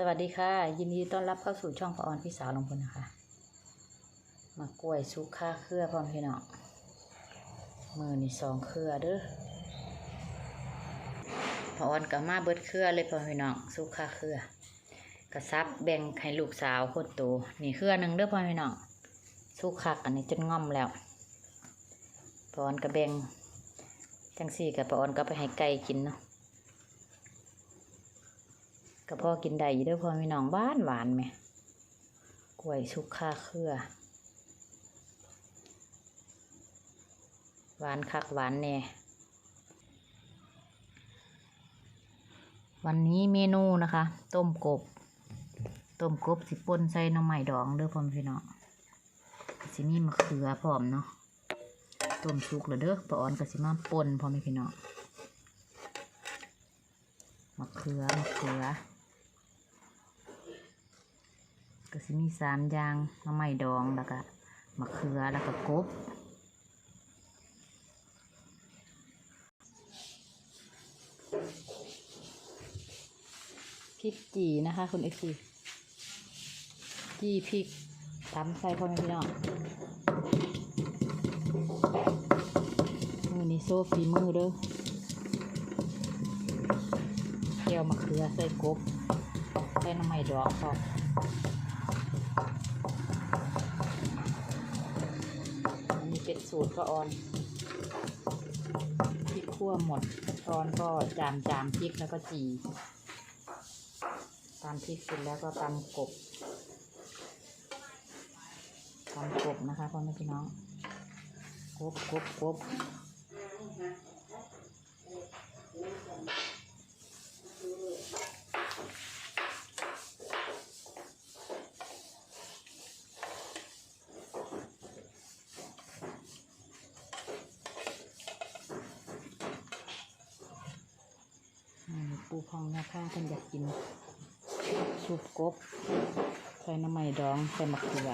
สวัสดีค่ะ ยินดีต้อนรับเข้าสู่ช่องพระออนพี่สาวลงพลนะคะ มากล้วยสุกค่าเครือพร้อมพี่น้องมือนี่สองเครือเด้อพระออนกับมาเบิดเครือเลยพร้อมพี่น้องสุกค่าเครือกระซับแบ่งให้ลูกสาวคนโตนี่เครือหนึ่งเด้อพ่อพี่น้องสุกคักอันนี้จนง่อมแล้วพระออนกับแบ่งจังสี่กับพระออนก็ไปให้ไก่กินเนาะ ก็พอกินได้อยู่เด้อพ่อพี่น้องบ้านหวานไหมกล้วยสุกค่าเครือหวานคักหวานแน่วันนี้เมนูนะคะ ต้มกบ ต้มกบสิปนใส่หน้ำใหม่ดองเด้อพ่อพี่น้องสิมีมะเขือพร้อมเนาะต้มสุกแล้วเด้อปออนก็สิมาปนพ่อมพี่น้องมะเขือมะเขือ ก็สิมีสามอย่างมะไม่ดองแล้วก็มะเขือแล้วก็กบพริกจีนะคะ คุณเอซีจีพริกตำใส่พ่อแม่พี่น้องมือนี้โซ่ฝีมือเด้อเกี่ยวมะเขือใส่กบใส่น้ำไม่ดอกพร้อม สูตรก็ออนพริกคั่วหมดออนก็จามจามพริกแล้วก็จีตามพริกเสร็จแล้วก็ตำกบตำกบนะคะพ่อแม่พี่น้องกบกบกบอื มปูพองนะคะเพิ่นอยากกินซุปกบใส่น้ำมันดองใส่มะเขือ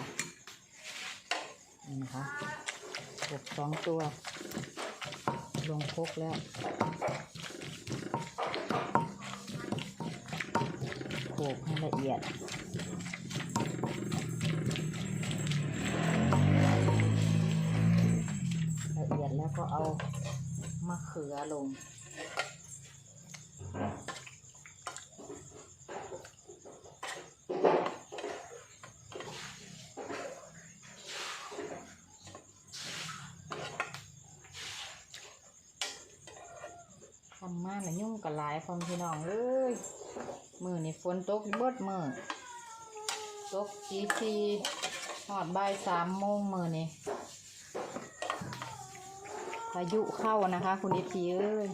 นี่นะคะกบสองตัว ลงคกแล้วโขกให้ละเอียดละเอียดแล้วก็เอามะเขือลง ทำมาแล้วยุ่งกับหลายพ่อพี่น้องเอ้ยมือนี่ฝนตกเบิดมือตกทีทีหอดบ่ายสามโมงมือนี่พายุเข้านะคะ คุณเอทีเอ้ย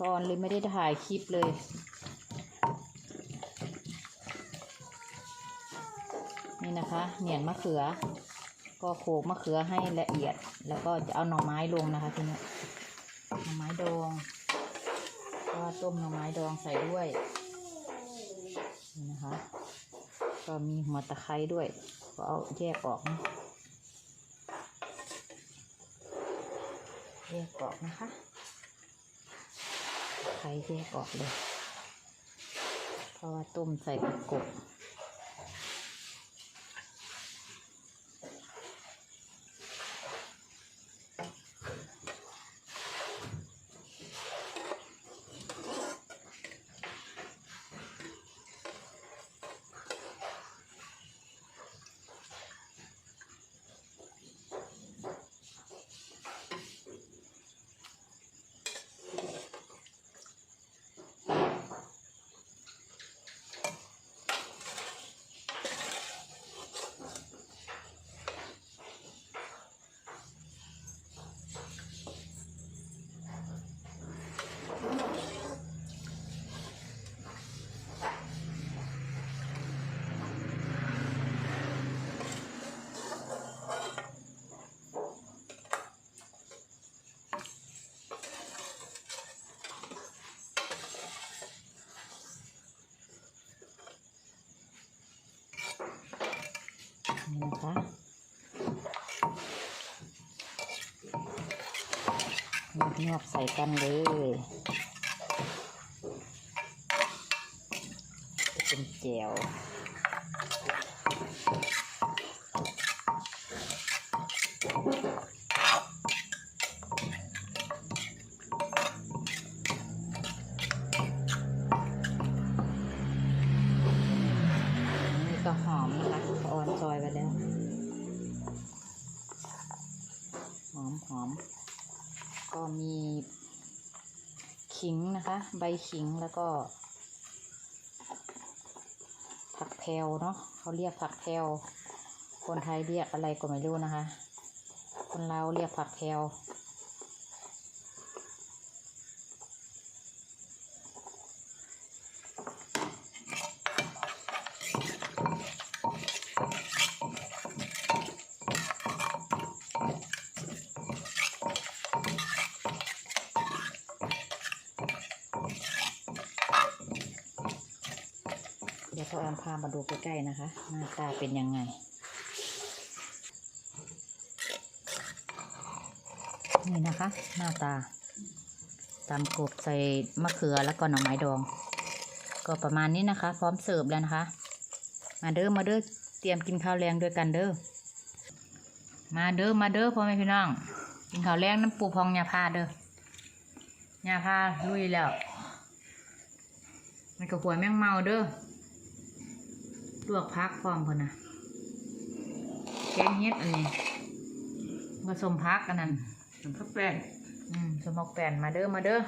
ก่อนเลยไม่ได้ถ่ายคลิปเลย นี่นะคะเหนียนมะเขือ ก็โขกมะเขือให้ละเอียด แล้วก็จะเอาหน่อไม้ลงนะคะทีนี้หน่อ ไม้ดอง ก็ต้มหน่อไม้ดองใส่ด้วยนี่นะคะ ก็มีหัวตะไคร้ด้วย ก็เอาแยกออกนะแยกออกนะคะไคร้แยกออกเลย เพราะว่าต้มใส่กับกบ นี่นะคะงอบๆใส่กันเลยเป็นแจ่ว ก็หอมนะคะออนซอยไปแล้ว หอมหอม ก็มีขิงนะคะ ใบขิงแล้วก็ ผักแพรวเนาะเขาเรียกผักแพรวคนไทยเรียกอะไรก็ไม่รู้นะคะ คนเราเรียกผักแพรว พ่อแอมพามาดูใกล้ๆนะคะ หน้าตาเป็นยังไง นี่นะคะ หน้าตาตำกบใส่มะเขือแล้วก็หน่อไม้ดอง ก็ประมาณนี้นะคะ พร้อมเสิร์ฟแล้วนะคะ มาเด้อมาเด้อเตรียมกินข้าวแรงด้วยกันเด้อมาเด้อมาเด้อพ่อแม่พี่น้อง กินข้าวแรงน้ำปูพองยาพาเด้อยาพาลุยแล้วมันก็หวยแมงเมาเด้อ ลวกพักพร้อมพอนะแกงเฮ็ดอันนี้ผสมพักอันนั้นน้ำพริกแป้งอืมสมอกแป่นมาเด้อมาเด้อ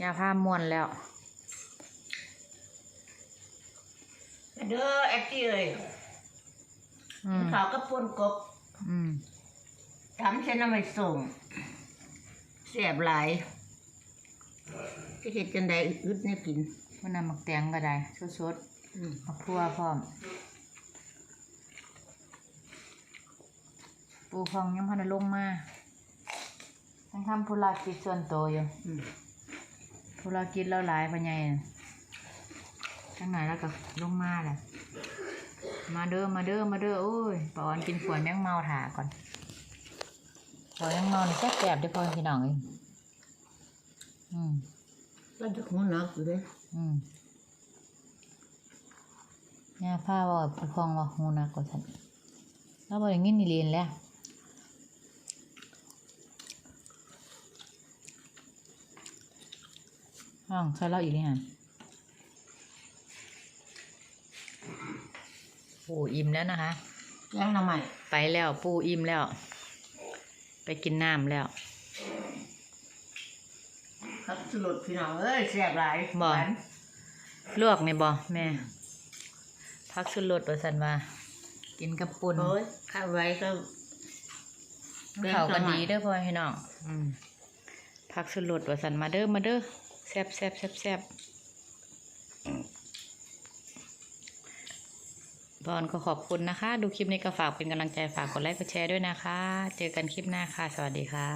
ยาผ้ามวนแล้วเด้อแอคตี้เลยอืมข้าวกับป่นกบอืมทำเส้นน้ำมันส่งเสียบหลายจะเห็ดจังใดอึดเนี่ยกินมันนำมักแตงก็ได้สดอืมๆ มักทั่วพร้อมปูพองยังพันได้ลงมายังทำธุรกิจส่วนตัวอยู่อืมธุรกิจเราหลายปัญญาทั้งไหนแล้วก็ลงมาแหละมาเด้อมาเด้อมาเด้อโอ้ยปอนกินฝวนแมงเมาถาก่อนฝวนแมงเมานี่แซ่บๆเด้อพ่อพี่น้องเองอืมก็จะหัวหนักอยู่เลยอืม เนี่ยผ้าว่าผู้พองว่าหูนักกว่าฉันแล้วบอกอย่างนี้นี่เรียนแล้วห้องใช่เล่าอีกนี่ฮะปูอิ่มแล้วนะคะแกงหน้ำใหม่ไปแล้วปูอิ่มแล้ว ไปกินน้ำแล้ว ครับสลุดพี่น้องเอ้ยเสียบหลายบ่หวานลวกในบ่แม่ พักสุดรสประสันว่า กินกับปุ่นโอ้ยข้าวไว้ก็เขากันดีเด้อพ่อพี่น้องอืมพักสุดรสประสันมาเด้อมาเด้อแซ่บแซ่บแซ่บแซ่บบอลก็ขอบคุณนะคะ ดูคลิปนี้ก็ฝากเป็นกำลังใจฝากกดไลค์กดแชร์ด้วยนะคะ เจอกันคลิปหน้าค่ะ สวัสดีค่ะ